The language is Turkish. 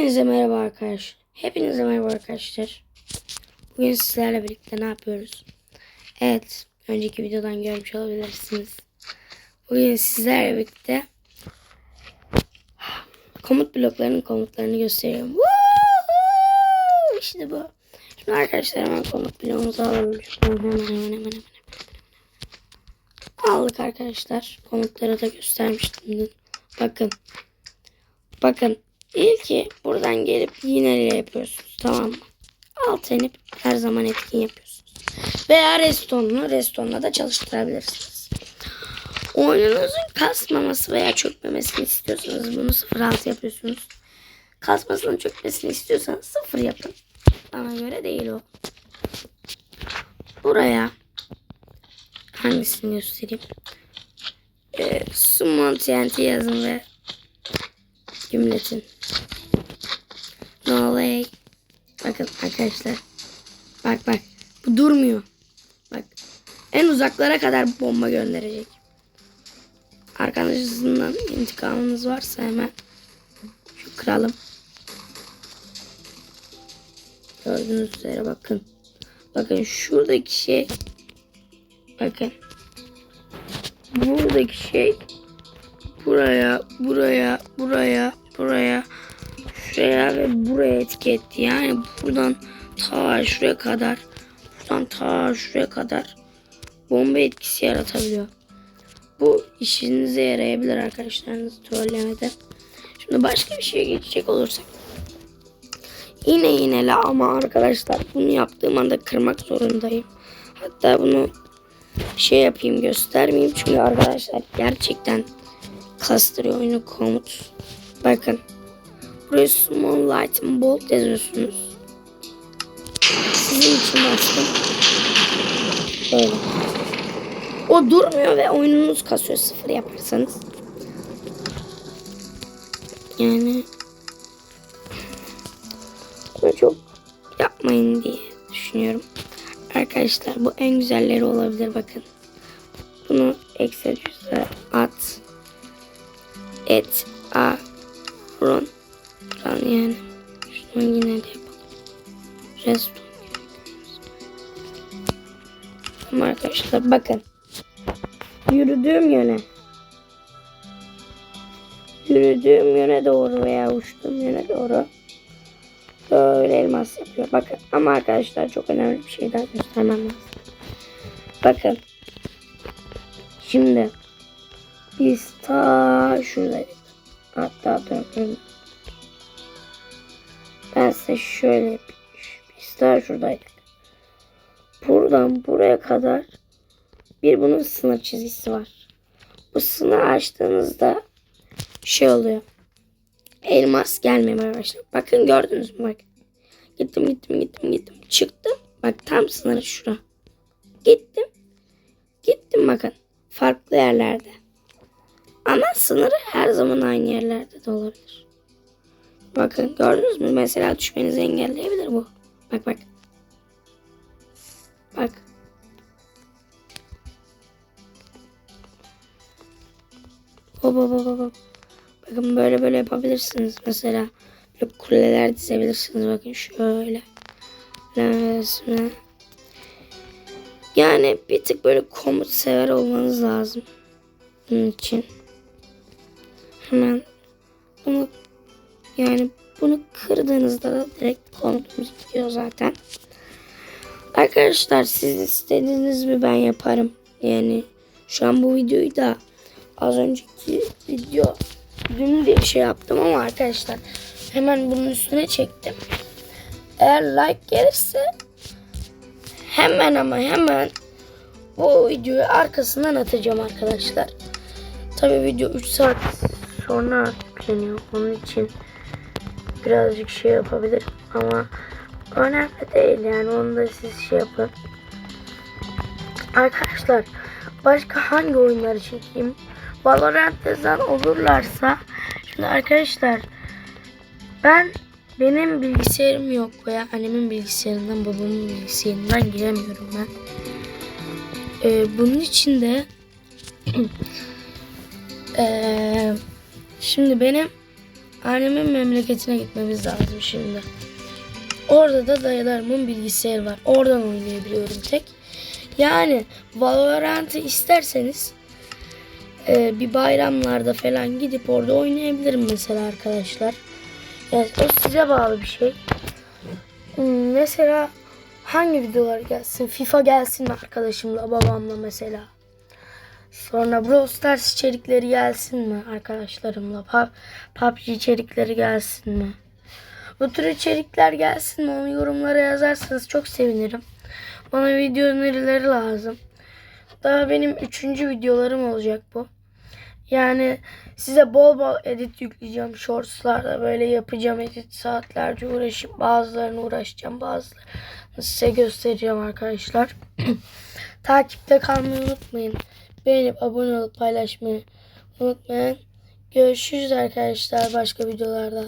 Hepinize merhaba arkadaşlar. Hepinize merhaba arkadaşlar. Bugün sizlerle birlikte ne yapıyoruz? Evet, önceki videodan görmüş olabilirsiniz. Bugün sizlerle birlikte komut bloklarının komutlarını gösteriyorum. İşte bu. Şimdi arkadaşlar hemen komut bloğumuzu alalım. Hemen hemen hemen hemen. hemen. Aldık arkadaşlar. Komutları da göstermiştim. dün. Bakın. Bakın İlki buradan gelip iğneyle yapıyorsunuz tamam mı? Alt inip her zaman etkin yapıyorsunuz. Veya restonlu, restonla da çalıştırabilirsiniz. Oyununuzun kasmaması veya çökmemesini istiyorsanız bunu 0.6 yapıyorsunuz. Kasmasının çökmesini istiyorsanız 0 yapın. Bana göre değil o. Buraya hangisini göstereyim? Ee, Summon TNT yazın ve gümletin. No way. Bakın arkadaşlar. Bak bak. Bu durmuyor. Bak. En uzaklara kadar bomba gönderecek. Arkadaşınızdan intikamınız varsa hemen şu kıralım. Gördüğünüz üzere bakın. Bakın şuradaki şey bakın. Buradaki şey buraya, buraya, buraya, buraya, şuraya ve buraya etiketti. Yani buradan ta şuraya kadar, buradan ta şuraya kadar bomba etkisi yaratabiliyor. Bu işinize yarayabilir arkadaşlarınızı trollemede. Şimdi başka bir şeye geçecek olursak. Yine yinele ama arkadaşlar bunu yaptığım anda kırmak zorundayım. Hatta bunu şey yapayım göstermeyeyim çünkü arkadaşlar gerçekten kastırıyor oyunu komut. Bakın. Buraya small light bold yazıyorsunuz. Sizin için bastım. Böyle. O durmuyor ve oyununuz kasıyor sıfır yaparsanız. Yani bunu çok yapmayın diye düşünüyorum. Arkadaşlar bu en güzelleri olabilir bakın. Bunu Excel at arkadaşlar bakın yürüdüğüm yöne yürüdüğüm yöne doğru veya uçtuğum yöne doğru böyle elmas yapıyor bakın ama arkadaşlar çok önemli bir şey daha göstermem lazım bakın şimdi biz ta şuradaydık. Hatta döndüm. Ben size şöyle. Biz ta şuradaydık. Buradan buraya kadar bir bunun sınır çizgisi var. Bu sınırı açtığınızda şey oluyor. Elmas gelmemeye başlıyor. Bakın gördünüz mü bak. Gittim gittim gittim gittim. Çıktım. Bak tam sınırı şura. Gittim. Gittim bakın. Farklı yerlerde. Ama sınırı her zaman aynı yerlerde de olabilir. Bakın gördünüz mü? Mesela düşmenizi engelleyebilir bu. Bak bak. Bak. Hop hop hop hop. Bakın böyle böyle yapabilirsiniz. Mesela böyle kuleler dizebilirsiniz. Bakın şöyle. Resme. Yani bir tık böyle komut sever olmanız lazım. Bunun için. Hemen bunu yani bunu kırdığınızda da direkt komutumuz gidiyor zaten. Arkadaşlar siz istediğiniz mi ben yaparım. Yani şu an bu videoyu da az önceki video dün diye şey yaptım ama arkadaşlar hemen bunun üstüne çektim. Eğer like gelirse hemen ama hemen bu videoyu arkasından atacağım arkadaşlar. Tabi video 3 saat sonra yükleniyor. Onun için birazcık şey yapabilirim ama önemli değil yani onu da siz şey yapın. Arkadaşlar başka hangi oyunları çekeyim? Valorant yazan olurlarsa şimdi arkadaşlar ben benim bilgisayarım yok veya annemin bilgisayarından babamın bilgisayarından giremiyorum ben. Ee, bunun için de ee, şimdi benim Annemin memleketine gitmemiz lazım şimdi. Orada da dayılarımın bilgisayarı var. Oradan oynayabiliyorum tek. Yani Valorant'ı isterseniz e, bir bayramlarda falan gidip orada oynayabilirim mesela arkadaşlar. Yani o size bağlı bir şey. Hmm, mesela hangi videolar gelsin? FIFA gelsin mi arkadaşımla, babamla mesela? Sonra Brawl Stars içerikleri gelsin mi arkadaşlarımla? Pub- PUBG içerikleri gelsin mi? Bu tür içerikler gelsin mi? Onu yorumlara yazarsanız çok sevinirim. Bana video önerileri lazım. Daha benim üçüncü videolarım olacak bu. Yani size bol bol edit yükleyeceğim. Shortslarda böyle yapacağım edit saatlerce uğraşıp bazılarını uğraşacağım. Bazılarını size göstereceğim arkadaşlar. Takipte kalmayı unutmayın. Beğenip abone olup paylaşmayı unutmayın. Görüşürüz arkadaşlar başka videolarda.